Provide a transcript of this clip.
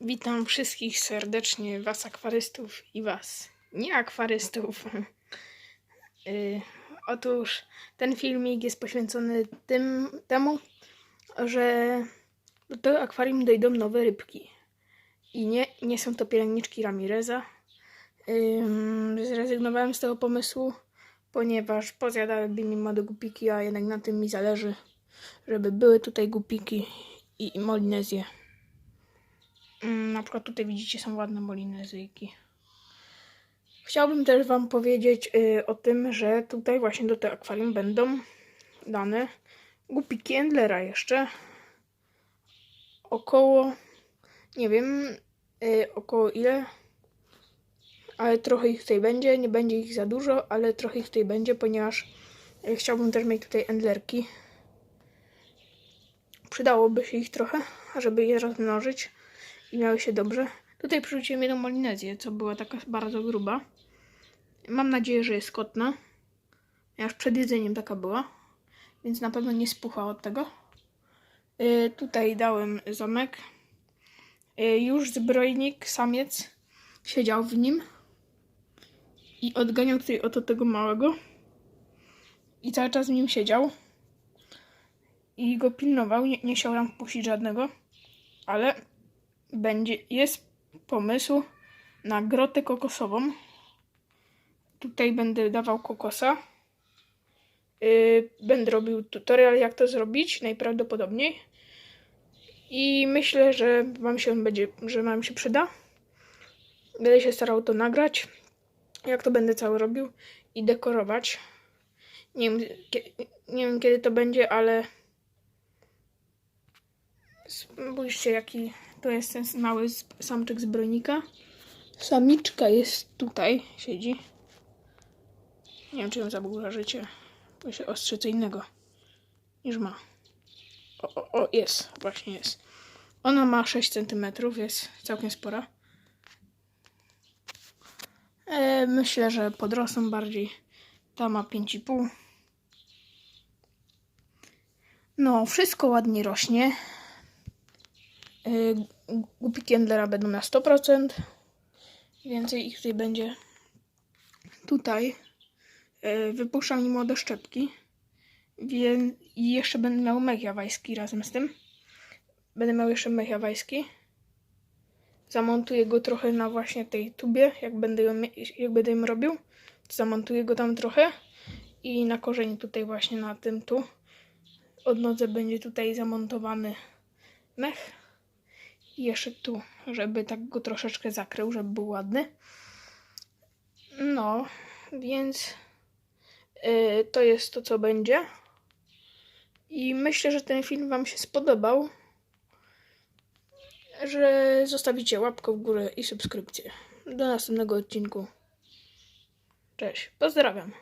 Witam wszystkich serdecznie, was akwarystów i was nie akwarystów. Y, Otóż ten filmik jest poświęcony tym, temu, że do akwarium dojdą nowe rybki. I nie, nie są to pielęgniczki Ramireza. Ym, Zrezygnowałem z tego pomysłu, ponieważ pozjadałyby mi młode gupiki, a jednak na tym mi zależy, żeby były tutaj gupiki i, i molinezje. Mm, Na przykład tutaj widzicie są ładne molinezyjki. Chciałbym też Wam powiedzieć y, o tym, że tutaj właśnie do tego akwarium będą dane gupiki Endlera jeszcze. Około, nie wiem, y, około ile, ale trochę ich tutaj będzie. Nie będzie ich za dużo, ale trochę ich tutaj będzie, ponieważ y, chciałbym też mieć tutaj Endlerki. Przydałoby się ich trochę, żeby je rozmnożyć miały się dobrze. Tutaj przerzuciłem jedną molinezję, co była taka bardzo gruba. Mam nadzieję, że jest kotna. Aż przed jedzeniem taka była, więc na pewno nie spucha od tego. Yy, tutaj dałem zamek. Yy, już zbrojnik, samiec, siedział w nim i odganiał tutaj oto tego małego. I cały czas w nim siedział. I go pilnował, nie, nie chciał żadnego. Ale będzie, jest pomysł na grotę kokosową. Tutaj będę dawał kokosa. Yy, będę robił tutorial, jak to zrobić, najprawdopodobniej. I myślę, że wam się będzie, że wam się przyda. Będę się starał to nagrać, jak to będę cały robił i dekorować. Nie wiem, nie wiem kiedy to będzie, ale spójrzcie jaki to jest ten mały samczyk zbrojnika. Samiczka jest tutaj, siedzi. Nie wiem, czy ją zaburzycie. To się ostrzy co innego niż ma. O, o, o, jest, właśnie jest. Ona ma 6 cm, jest całkiem spora. E, myślę, że podrosną bardziej. Ta ma 5,5. No, wszystko ładnie rośnie. Y, Głupiki Endlera będą na 100%. Więcej ich tutaj będzie. Tutaj y, wypuszczam im młode szczepki. I jeszcze będę miał mech jawajski razem z tym. Będę miał jeszcze mech jawajski. Zamontuję go trochę na właśnie tej tubie, jak będę ją, jak będę ją robił. Zamontuję go tam trochę. I na korzeniu tutaj właśnie na tym tu. Od nodze będzie tutaj zamontowany mech. Jeszcze tu, żeby tak go troszeczkę zakrył, żeby był ładny. No, więc yy, to jest to, co będzie. I myślę, że ten film Wam się spodobał. Że zostawicie łapkę w górę i subskrypcję. Do następnego odcinku. Cześć, pozdrawiam.